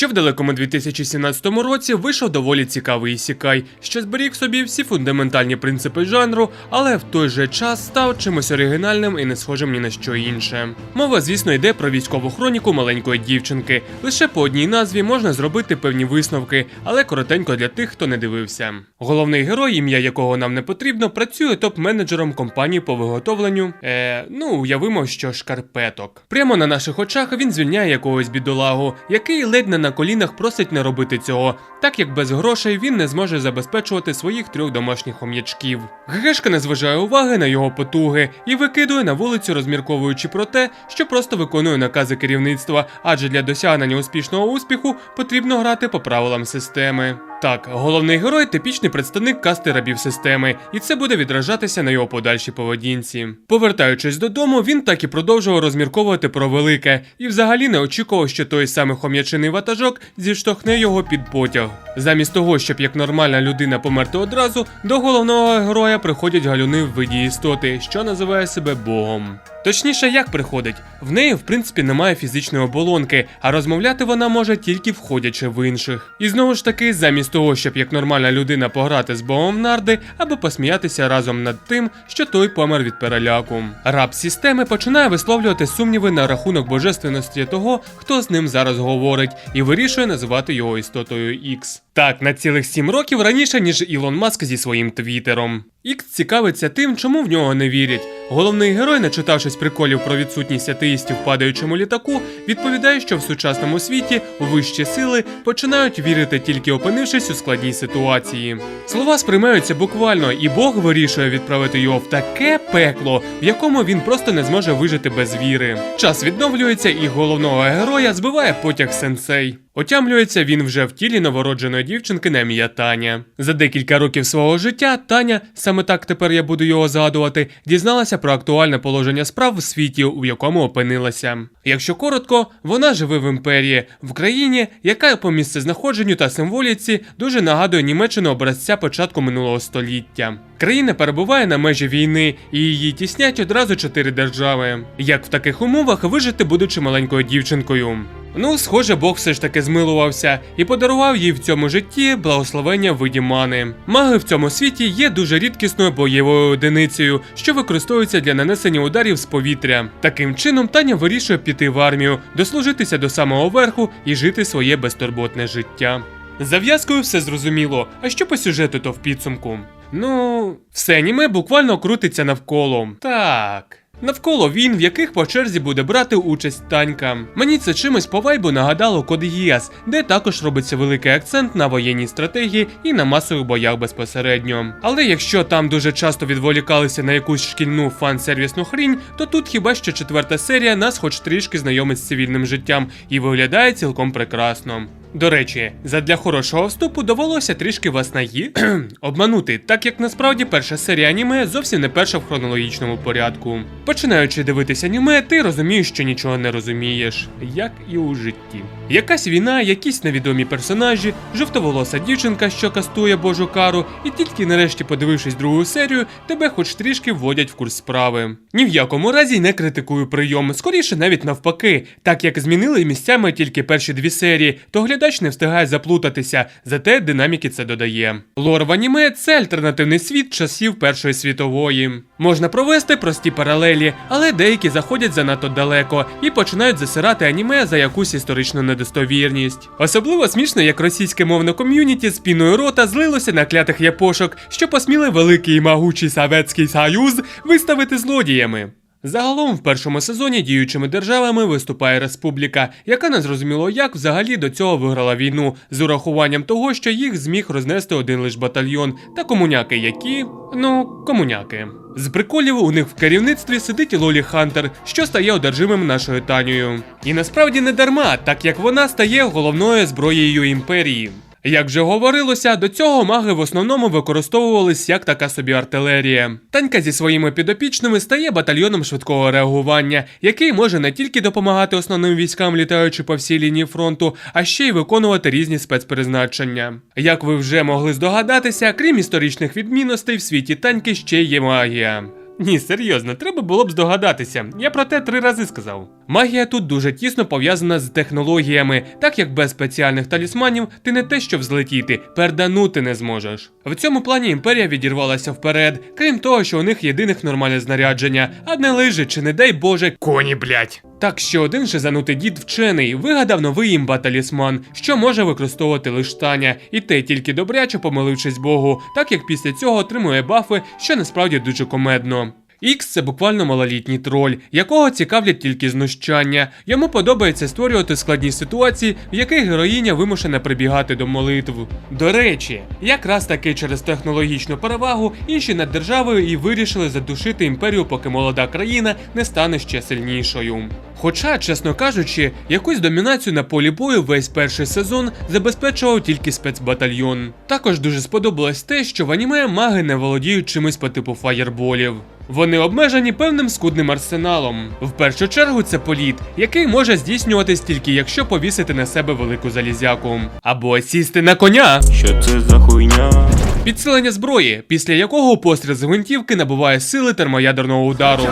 Ще в далекому 2017 році вийшов доволі цікавий ісікай, що зберіг собі всі фундаментальні принципи жанру, але в той же час став чимось оригінальним і не схожим ні на що інше. Мова, звісно, йде про військову хроніку маленької дівчинки. Лише по одній назві можна зробити певні висновки, але коротенько для тих, хто не дивився. Головний герой, ім'я якого нам не потрібно, працює топ-менеджером компанії по виготовленню. Е, ну уявимо, що шкарпеток. Прямо на наших очах він звільняє якогось бідолагу, який ледь не на колінах просить не робити цього, так як без грошей він не зможе забезпечувати своїх трьох домашніх хом'ячків. Гешка не зважає уваги на його потуги і викидує на вулицю, розмірковуючи про те, що просто виконує накази керівництва, адже для досягнення успішного успіху потрібно грати по правилам системи. Так, головний герой типічний представник касти рабів системи, і це буде відражатися на його подальшій поведінці. Повертаючись додому, він так і продовжував розмірковувати про велике, і взагалі не очікував, що той самий хом'ячиний ватажок зіштовхне його під потяг. Замість того, щоб як нормальна людина померти одразу, до головного героя приходять галюни в виді істоти, що називає себе Богом. Точніше, як приходить? В неї, в принципі, немає фізичної оболонки, а розмовляти вона може тільки входячи в інших. І знову ж таки, замість того, щоб як нормальна людина пограти з богом нарди, або посміятися разом над тим, що той помер від переляку. Раб системи починає висловлювати сумніви на рахунок божественності того, хто з ним зараз говорить, і вирішує називати його істотою X. Так, на цілих сім років раніше, ніж Ілон Маск зі своїм твіттером. Ікс цікавиться тим, чому в нього не вірять. Головний герой, начитавшись приколів про відсутність атеїстів в падаючому літаку, відповідає, що в сучасному світі вищі сили починають вірити тільки опинившись у складній ситуації. Слова сприймаються буквально, і Бог вирішує відправити його в таке пекло, в якому він просто не зможе вижити без віри. Час відновлюється, і головного героя збиває потяг сенсей. Отямлюється він вже в тілі новородженої дівчинки ім'я Таня. За декілька років свого життя Таня, саме так тепер я буду його згадувати, дізналася про актуальне положення справ в світі, у якому опинилася. Якщо коротко, вона живе в імперії, в країні, яка по місцезнаходженню та символіці дуже нагадує Німеччину образця початку минулого століття. Країна перебуває на межі війни, і її тіснять одразу чотири держави. Як в таких умовах вижити, будучи маленькою дівчинкою? Ну, схоже, Бог все ж таки змилувався і подарував їй в цьому житті благословення виді мани. Маги в цьому світі є дуже рідкісною бойовою одиницею, що використовується для нанесення ударів з повітря. Таким чином, Таня вирішує піти в армію, дослужитися до самого верху і жити своє безтурботне життя. Зав'язкою все зрозуміло, а що по сюжету то в підсумку? Ну, все аніме буквально крутиться навколо. Так. Навколо він, в яких по черзі буде брати участь танька. Мені це чимось по вайбу нагадало Код Гіас, де також робиться великий акцент на воєнній стратегії і на масових боях безпосередньо. Але якщо там дуже часто відволікалися на якусь шкільну фан-сервісну хрінь, то тут хіба що четверта серія нас хоч трішки знайомить з цивільним життям і виглядає цілком прекрасно. До речі, задля хорошого вступу довелося трішки вас наї обманути, так як насправді перша серія аніме зовсім не перша в хронологічному порядку. Починаючи дивитися аніме, ти розумієш, що нічого не розумієш, як і у житті. Якась війна, якісь невідомі персонажі, жовтоволоса дівчинка, що кастує божу кару, і тільки нарешті, подивившись другу серію, тебе хоч трішки вводять в курс справи. Ні в якому разі не критикую прийом, скоріше навіть навпаки, так як змінили місцями тільки перші дві серії, то глядач не встигає заплутатися, зате динаміки це додає. Лор в аніме це альтернативний світ часів Першої світової. Можна провести прості паралелі, але деякі заходять занадто далеко і починають засирати аніме за якусь історичну недостовірність. Особливо смішно, як російське мовне ком'юніті з піною рота злилося на клятих япошок, що посміли великий і могучий Советський Союз виставити злодіями. Загалом в першому сезоні діючими державами виступає республіка, яка не зрозуміло як взагалі до цього виграла війну, з урахуванням того, що їх зміг рознести один лиш батальйон, та комуняки, які. ну, комуняки. З приколів у них в керівництві сидить Лолі Хантер, що стає одержимим нашою Танією. І насправді не дарма, так як вона стає головною зброєю імперії. Як вже говорилося, до цього маги в основному використовувались як така собі артилерія. Танька зі своїми підопічними стає батальйоном швидкого реагування, який може не тільки допомагати основним військам, літаючи по всій лінії фронту, а ще й виконувати різні спецпризначення. Як ви вже могли здогадатися, крім історичних відмінностей, в світі таньки ще є магія. Ні, серйозно, треба було б здогадатися. Я про те три рази сказав. Магія тут дуже тісно пов'язана з технологіями, так як без спеціальних талісманів ти не те, що взлетіти, перданути не зможеш. В цьому плані імперія відірвалася вперед, крім того, що у них єдиних нормальне знарядження, а не лижи чи не дай Боже, коні, блять. Так що один шизанутий дід вчений вигадав новий імба талісман, що може використовувати лиш Таня, і те тільки добряче помилившись Богу, так як після цього отримує бафи, що насправді дуже комедно. Ікс це буквально малолітній троль, якого цікавлять тільки знущання. Йому подобається створювати складні ситуації, в яких героїня вимушена прибігати до молитв. До речі, якраз таки через технологічну перевагу інші над державою і вирішили задушити імперію, поки молода країна не стане ще сильнішою. Хоча, чесно кажучи, якусь домінацію на полі бою весь перший сезон забезпечував тільки спецбатальйон. Також дуже сподобалось те, що в аніме маги не володіють чимось по типу фаєрболів. Вони обмежені певним скудним арсеналом. В першу чергу це політ, який може здійснюватись тільки якщо повісити на себе велику залізяку. Або сісти на коня. Що це за хуйня? Підсилення зброї, після якого постріл з гвинтівки набуває сили термоядерного удару.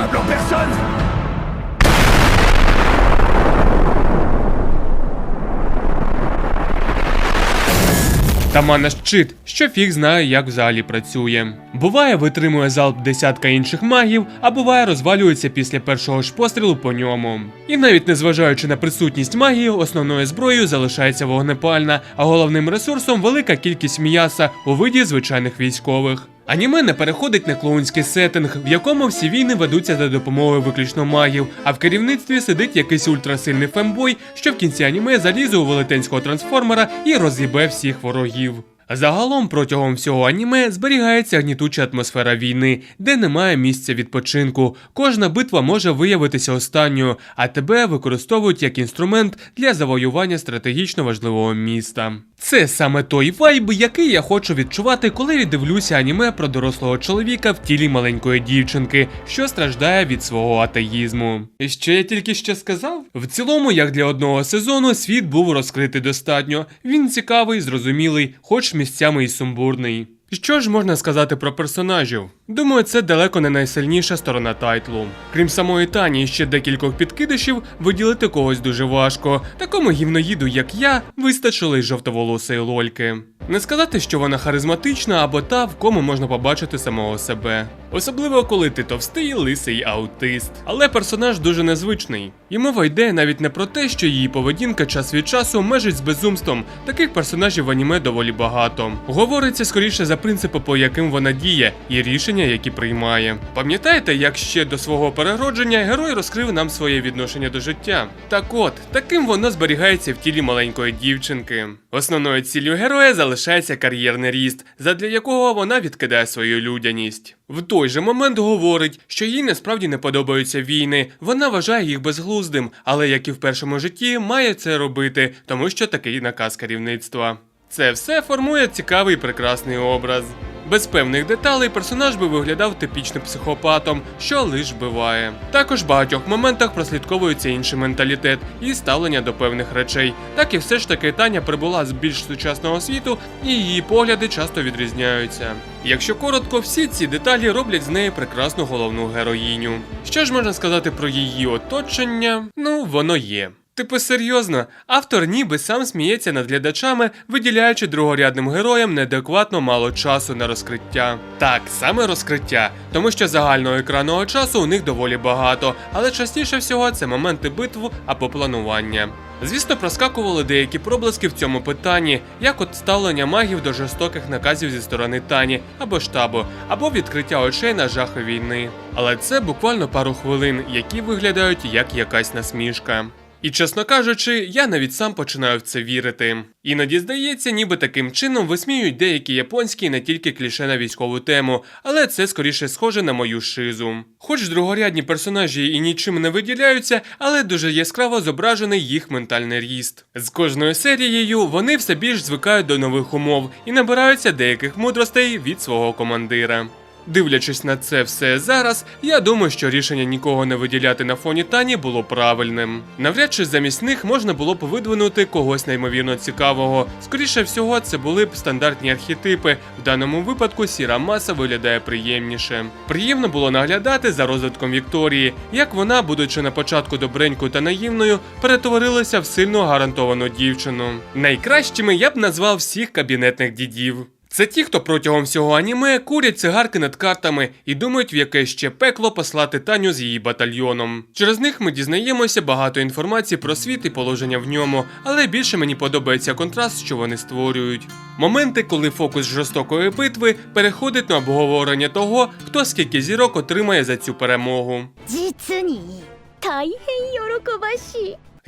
Та мана щит, що фіг знає, як взагалі працює. Буває, витримує залп десятка інших магів, а буває розвалюється після першого ж пострілу по ньому. І навіть незважаючи на присутність магії, основною зброєю залишається вогнепальна, а головним ресурсом велика кількість м'яса у виді звичайних військових. Аніме не переходить на клоунський сеттинг, в якому всі війни ведуться за допомогою виключно магів, а в керівництві сидить якийсь ультрасильний фембой, що в кінці аніме залізе у велетенського трансформера і роз'їбе всіх ворогів. Загалом протягом всього аніме зберігається гнітуча атмосфера війни, де немає місця відпочинку. Кожна битва може виявитися останньою, а тебе використовують як інструмент для завоювання стратегічно важливого міста. Це саме той вайб, який я хочу відчувати, коли дивлюся аніме про дорослого чоловіка в тілі маленької дівчинки, що страждає від свого атеїзму. І що я тільки що сказав? В цілому, як для одного сезону, світ був розкритий достатньо. Він цікавий, зрозумілий, хоч місцями і сумбурний. Що ж можна сказати про персонажів? Думаю, це далеко не найсильніша сторона тайтлу. Крім самої Тані ще декількох підкидишів, виділити когось дуже важко. Такому гівноїду, як я, вистачило й жовтоволосої лольки. Не сказати, що вона харизматична або та, в кому можна побачити самого себе. Особливо коли ти товстий, лисий аутист. Але персонаж дуже незвичний. І мова йде навіть не про те, що її поведінка час від часу межить з безумством. Таких персонажів в аніме доволі багато. Говориться скоріше за принципи, по яким вона діє, і рішення, які приймає. Пам'ятаєте, як ще до свого переродження герой розкрив нам своє відношення до життя? Так от, таким воно зберігається в тілі маленької дівчинки. Основною ціллю героя залишається кар'єрний ріст, задля якого вона відкидає свою людяність. В той же момент говорить, що їй насправді не подобаються війни, вона вважає їх безглуздим, але як і в першому житті, має це робити, тому що такий наказ керівництва. Це все формує цікавий прекрасний образ. Без певних деталей персонаж би виглядав типічним психопатом, що лиш биває. Також в багатьох моментах прослідковується інший менталітет і ставлення до певних речей. Так і все ж таки Таня прибула з більш сучасного світу, і її погляди часто відрізняються. Якщо коротко, всі ці деталі роблять з неї прекрасну головну героїню. Що ж можна сказати про її оточення? Ну, воно є. Типу серйозно, автор ніби сам сміється над глядачами, виділяючи другорядним героям неадекватно мало часу на розкриття. Так, саме розкриття, тому що загального екранного часу у них доволі багато, але частіше всього це моменти битв або планування. Звісно, проскакували деякі проблиски в цьому питанні, як от ставлення магів до жорстоких наказів зі сторони Тані або штабу, або відкриття очей на жахи війни. Але це буквально пару хвилин, які виглядають як якась насмішка. І чесно кажучи, я навіть сам починаю в це вірити. Іноді здається, ніби таким чином висміюють деякі японські не тільки кліше на військову тему, але це скоріше схоже на мою шизу. Хоч другорядні персонажі і нічим не виділяються, але дуже яскраво зображений їх ментальний ріст. З кожною серією вони все більш звикають до нових умов і набираються деяких мудростей від свого командира. Дивлячись на це все зараз, я думаю, що рішення нікого не виділяти на фоні Тані було правильним. Навряд чи замість них можна було б видвинути когось неймовірно цікавого. Скоріше всього, це були б стандартні архетипи. В даному випадку сіра маса виглядає приємніше. Приємно було наглядати за розвитком Вікторії, як вона, будучи на початку добренькою та наївною, перетворилася в сильно гарантовану дівчину. Найкращими я б назвав всіх кабінетних дідів. Це ті, хто протягом всього аніме курять цигарки над картами і думають, в яке ще пекло послати Таню з її батальйоном. Через них ми дізнаємося багато інформації про світ і положення в ньому, але більше мені подобається контраст, що вони створюють. Моменти, коли фокус жорстокої битви переходить на обговорення того, хто скільки зірок отримає за цю перемогу.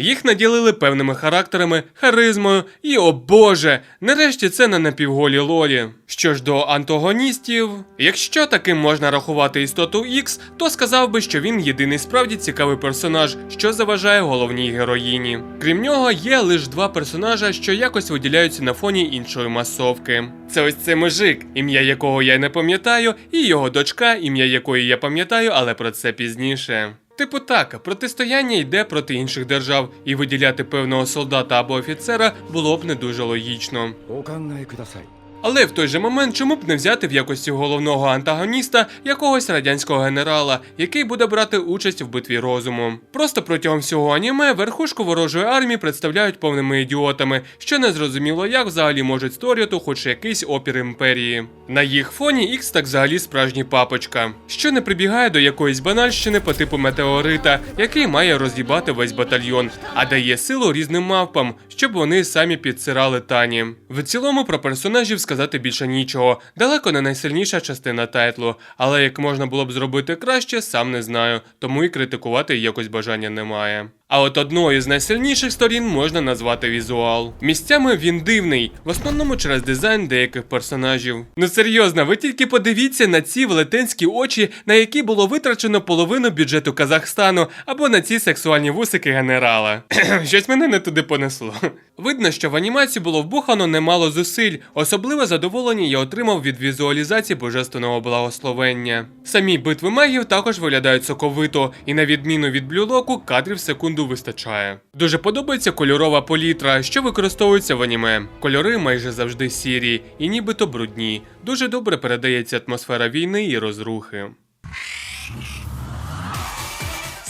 Їх наділили певними характерами, харизмою і, о Боже, нарешті це не напівголі лолі. Що ж до антагоністів, якщо таким можна рахувати істоту X, то сказав би, що він єдиний справді цікавий персонаж, що заважає головній героїні. Крім нього, є лише два персонажа, що якось виділяються на фоні іншої масовки. Це ось цей мужик, ім'я якого я не пам'ятаю, і його дочка, ім'я якої я пам'ятаю, але про це пізніше. Типу так, протистояння йде проти інших держав, і виділяти певного солдата або офіцера було б не дуже логічно. Але в той же момент, чому б не взяти в якості головного антагоніста якогось радянського генерала, який буде брати участь в битві розуму. Просто протягом всього аніме верхушку ворожої армії представляють повними ідіотами, що не зрозуміло, як взагалі можуть створювати хоч якийсь опір імперії. На їх фоні Ікс так взагалі справжній папочка, що не прибігає до якоїсь банальщини по типу метеорита, який має роз'їбати весь батальйон, а дає силу різним мавпам, щоб вони самі підсирали тані. В цілому про персонажів сказати більше нічого. Далеко не найсильніша частина тайтлу, але як можна було б зробити краще, сам не знаю, тому і критикувати якось бажання немає. А от одною з найсильніших сторін можна назвати візуал. Місцями він дивний, в основному через дизайн деяких персонажів. Ну серйозно, ви тільки подивіться на ці велетенські очі, на які було витрачено половину бюджету Казахстану, або на ці сексуальні вусики генерала. Щось мене не туди понесло. Видно, що в анімацію було вбухано немало зусиль. Особливе задоволення я отримав від візуалізації божественного благословення. Самі битви магів також виглядають соковито, і на відміну від блюлоку, кадрів в секунду вистачає. Дуже подобається кольорова палітра, що використовується в аніме. Кольори майже завжди сірі і нібито брудні. Дуже добре передається атмосфера війни і розрухи.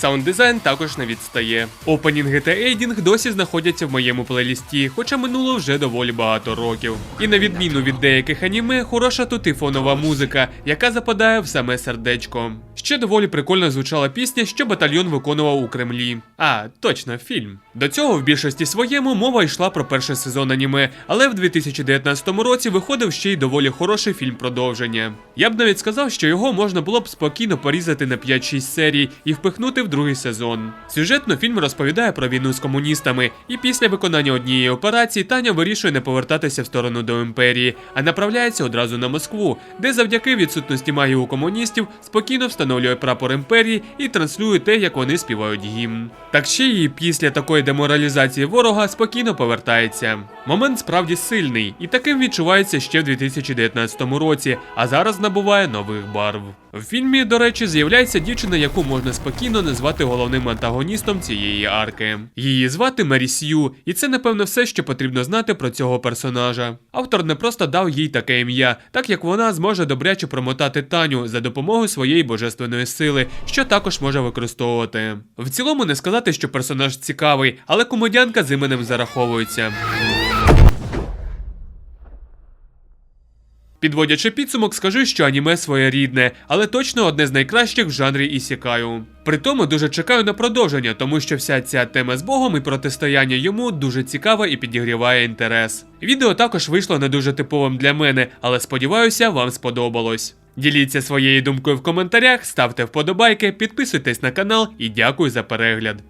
Саунд-дизайн також не відстає. Опенінги та ейдінг досі знаходяться в моєму плейлісті, хоча минуло вже доволі багато років. І на відміну від деяких аніме, хороша тут і фонова музика, яка западає в саме сердечко. Ще доволі прикольно звучала пісня, що батальйон виконував у Кремлі. А, точно, фільм. До цього в більшості своєму мова йшла про перший сезон аніме, але в 2019 році виходив ще й доволі хороший фільм продовження. Я б навіть сказав, що його можна було б спокійно порізати на 5-6 серій і впихнути в другий сезон. Сюжетно фільм розповідає про війну з комуністами, і після виконання однієї операції Таня вирішує не повертатися в сторону до імперії, а направляється одразу на Москву, де завдяки відсутності магії у комуністів спокійно встановлює прапор імперії і транслює те, як вони співають гімн. Так ще і після такої деморалізації ворога спокійно повертається. Момент справді сильний, і таким відчувається ще в 2019 році, а зараз набуває нових барв. В фільмі, до речі, з'являється дівчина, яку можна спокійно назвати головним антагоністом цієї арки. Її звати Мері Сью, і це напевно все, що потрібно знати про цього персонажа. Автор не просто дав їй таке ім'я, так як вона зможе добряче промотати Таню за допомогою своєї божественної сили, що також може використовувати. В цілому не сказати, що персонаж цікавий, але комедіанка з іменем зараховується. Підводячи підсумок, скажу, що аніме своєрідне, але точно одне з найкращих в жанрі ісікаю. При тому дуже чекаю на продовження, тому що вся ця тема з Богом і протистояння йому дуже цікава і підігріває інтерес. Відео також вийшло не дуже типовим для мене, але сподіваюся, вам сподобалось. Діліться своєю думкою в коментарях, ставте вподобайки, підписуйтесь на канал і дякую за перегляд.